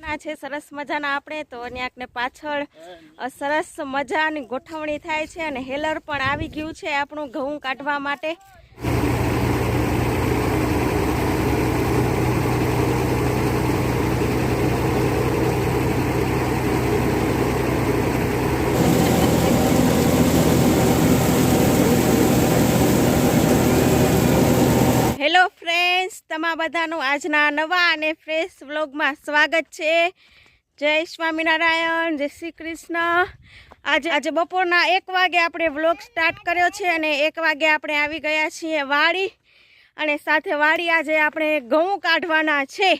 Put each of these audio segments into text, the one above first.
ના છે, સરસ મજાના આપણે તો ને પાછળ સરસ મજાની ગોઠવણી થાય છે અને હેલર પણ આવી ગયું છે આપણું ઘઉં કાઢવા માટે. તમારા બધાનું આજના નવા અને ફ્રેશ વ્લોગમાં સ્વાગત છે. જય સ્વામિનારાયણ, જય શ્રી કૃષ્ણ. આજે આજે બપોરના એક વાગે આપણે વ્લોગ સ્ટાર્ટ કર્યો છે અને એક વાગે આપણે આવી ગયા છીએ વાડી. અને સાથે વાડી આજે આપણે ઘઉં કાઢવાના છે.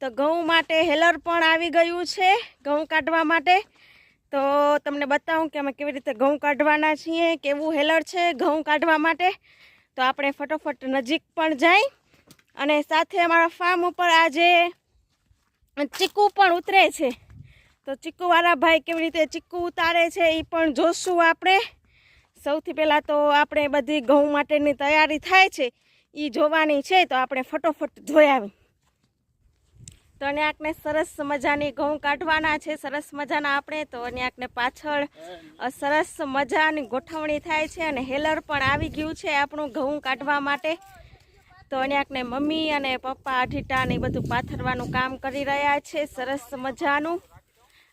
તો ઘઉં માટે હેલર પણ આવી ગયું છે, ઘઉં કાઢવા માટે. તો તમને બતાવું કે અમે કેવી રીતે ઘઉં કાઢવાના છીએ, કેવું હેલર છે ઘઉં કાઢવા માટે. તો આપણે ફટોફટ નજીક પણ જઈ અને સાથે અમારા ફાર્મ ઉપર આજે ચીકુ પણ ઉતરે છે. તો ચીકુવાળા ભાઈ કેવી રીતે ચીકુ ઉતારે છે એ પણ જોશું આપણે. સૌથી પહેલાં તો આપણે બધી ઘઉં માટેની તૈયારી થાય છે એ જોવાની છે, તો આપણે ફટોફટ જોઈ આવી. તો અન્યાકને સરસ મજાની ઘઉં કાઢવાના છે, સરસ મજાના આપણે. તો અન્યાકને પાછળ સરસ મજાની ગોઠવણી થાય છે અને હેલર પણ આવી ગયું છે આપણું ઘઉં કાઢવા માટે. તો ન્યાકને મમ્મી અને પપ્પા અઢીટા ને બધું પાથરવાનું કામ કરી રહ્યા છે સરસ મજાનું.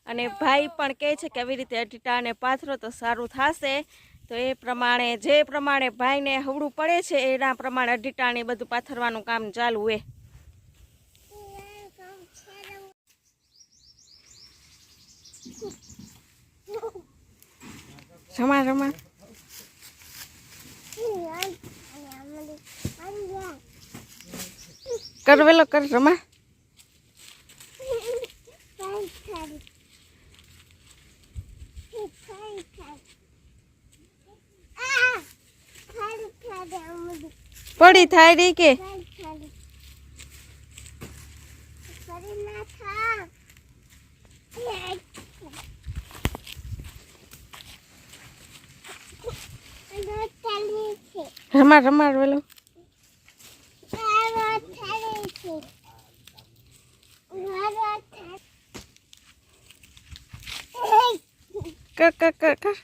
અને ભાઈ પણ કહે છે કે આવી રીતે અઢીટા અને પાથરો તો સારું થશે. તો એ પ્રમાણે જે પ્રમાણે ભાઈને હવડું પડે છે એના પ્રમાણે અઢીટા ને બધું પાથરવાનું કામ ચાલુ હોય રમા રમા. કર વેલો કર રમા પડી થાય રી કે રમા રમા વેલો કર કર કર કર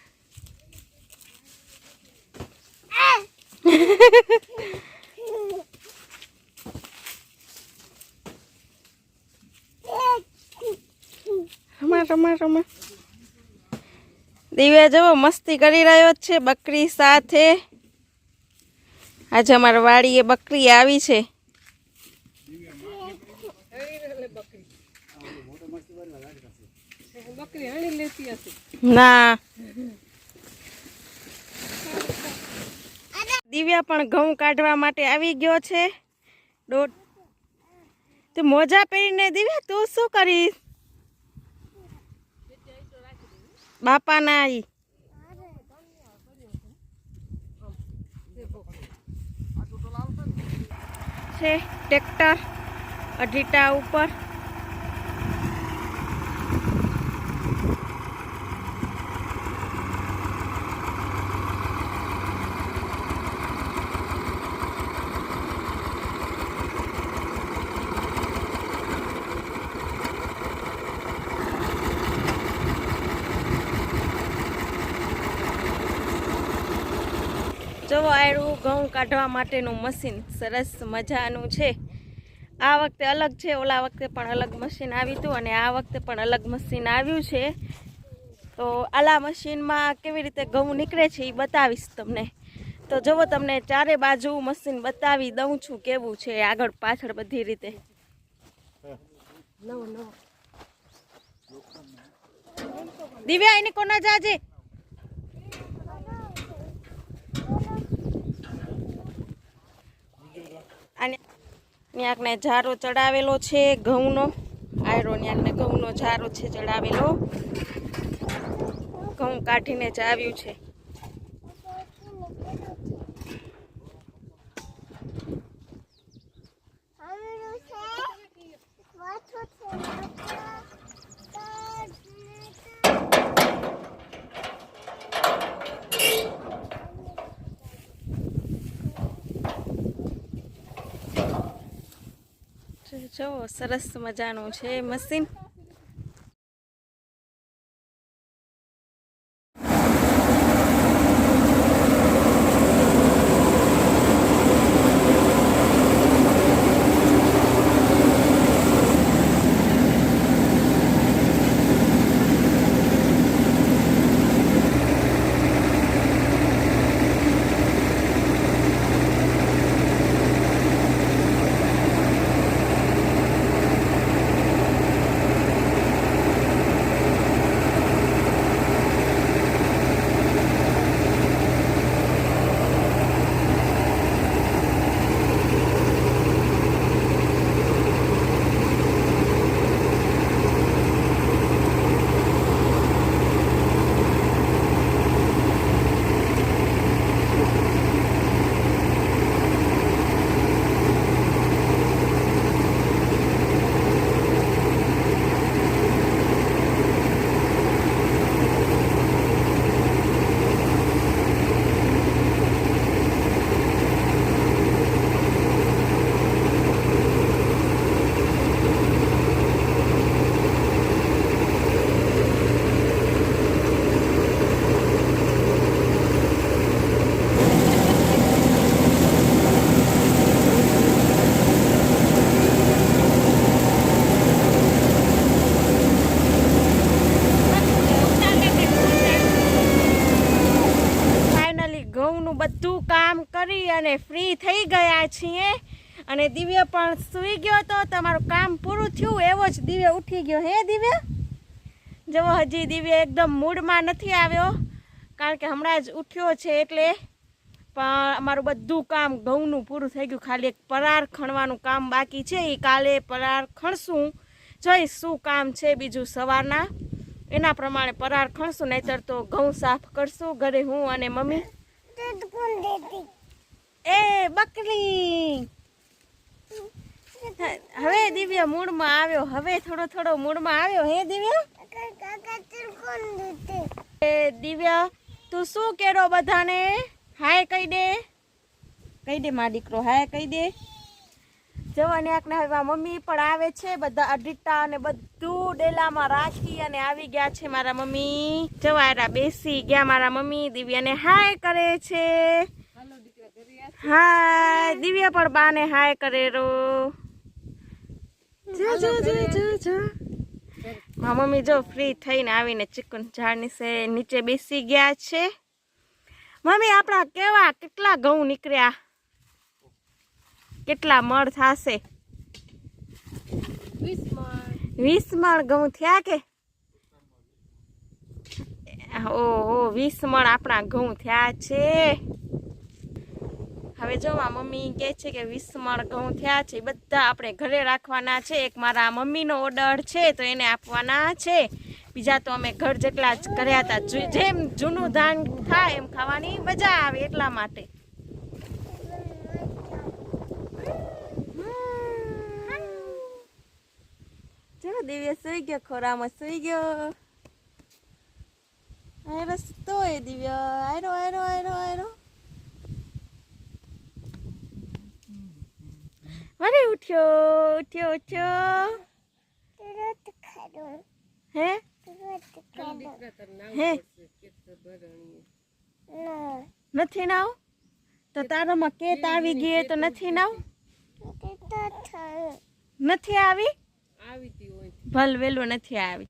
રમા રમા રમા. દિવ્યા જવો, મસ્તી કરી રહ્યો છે બકરી સાથે. આજે અમારા વાડીએ બકરી આવી છે. ના. દિવ્યા પણ ઘઉં કાઢવા માટે આવી ગયો છે. દોઢ મોજા પહેરીને, દિવ્યા, તું શું કરીશ? બાપાના આવી છે, ટ્રેક્ટર, અઢીટા ઉપર જવો આયરું ઘઉં કાઢવા માટેનું મશીન. સરસ મજાનું છે. આ વખતે અલગ છે, ઓલા વખતે પણ અલગ મશીન આવ્યું હતું અને આ વખતે પણ અલગ મશીન આવ્યું છે. તો આલા મશીનમાં કેવી રીતે ઘઉં નીકળે છે એ બતાવીશ તમને. તો જુઓ તમને ચારે બાજુ મશીન બતાવી દઉં છું કેવું છે આગળ પાછળ બધી રીતે. દિવ્યા, એને કોના જાજે? અને ન્યાકને ઝારો ચડાવેલો છે, ઘઉંનો. આયરો ન્યાકને ઘઉંનો ઝારો છે, ચડાવેલો. ઘઉં કાઢીને જ આવ્યું છે Thank you. જો સરસ મજાનું છે મશીન. અને ફ્રી થઈ ગયા છીએ. અને દિવ્ય પણ સૂઈ ગયો તો તમારું કામ પૂરું થયું, એવો જ દિવ્ય ઉઠી ગયો. હે દિવ્ય? જવો હજી દિવ્ય એકદમ મૂડમાં નથી આવ્યો, કારણ કે હમણાં જ ઉઠ્યો છે એટલે પણ અમારું બધું કામ ઘઉંનું પૂરું થઈ ગયું. ખાલી એક પરાર ખણવાનું કામ બાકી છે. એ કાલે પરાર ખણશું. જોઈ શું કામ છે બીજું સવારના. એના પ્રમાણે પરાર ખણશું, નહીતર તો ઘઉં સાફ કરશું ઘરે હું અને મમ્મી. એ, બકરી. હવે દિવ્ય મૂડમાં આવ્યો. હવે થોડો થોડો મૂડમાં આવ્યો. હે દિવ્ય? એ દિવ્ય, તું શું કેરો બધાને? હાય કહી દે. કહી દે મા દીકરો, હાય કહી દે. જવાની આંખને હવે મમ્મી પણ આવે છે. બધા અઢીટા અને બધું ડેલામાં રાખી અને આવી ગયા છે મારા મમ્મી. જવાયરા બેસી ગયા મારા મમ્મી. દિવ્યાને હાય કરે છે. હાય દિવ્ય પણ બાને હાય કરે રો જો જો જો જો જો. મારા મમ્મી જો ફ્રી થઈને આવીને ચિકન ઝાડ નીચે નીચે બેસી ગયા છે. મમ્મી આપણા કેવા કેટલા ઘઉં નીકળ્યા? કેટલા મણ થાશે? વીસ મણ ઘઉં થયા કે? ઓહો વીસ મણ આપણા ઘઉં થયા છે. હવે જો આ મમ્મી કહે છે કે વીસ મણ ઘઉં થયા છે બધા આપણે ઘરે રાખવાના છે. એક મારા મમ્મીનો ઓર્ડર છે, તો એને આપવાના છે. બીજા તો અમે ઘર જેટલા જ કર્યા હતા. જેમ જૂનું ધાન થાય એમ ખાવાની મજા આવે એટલા માટે. ચલો દિવ્ય સુઈ ગયો, ખોરામાં સુઈ ગયો. આયરો તો એ દિવ્ય, આયરો આયરો આયરો આયરો. વરે ઉઠ્યો ઉઠ્યો ઉઠ્યો. હે? હે? નથી નાવ? તો તારામાં કેત આવી ગઈ તો નથી નાવ? નથી આવી? ભલ વેલું નથી આવી.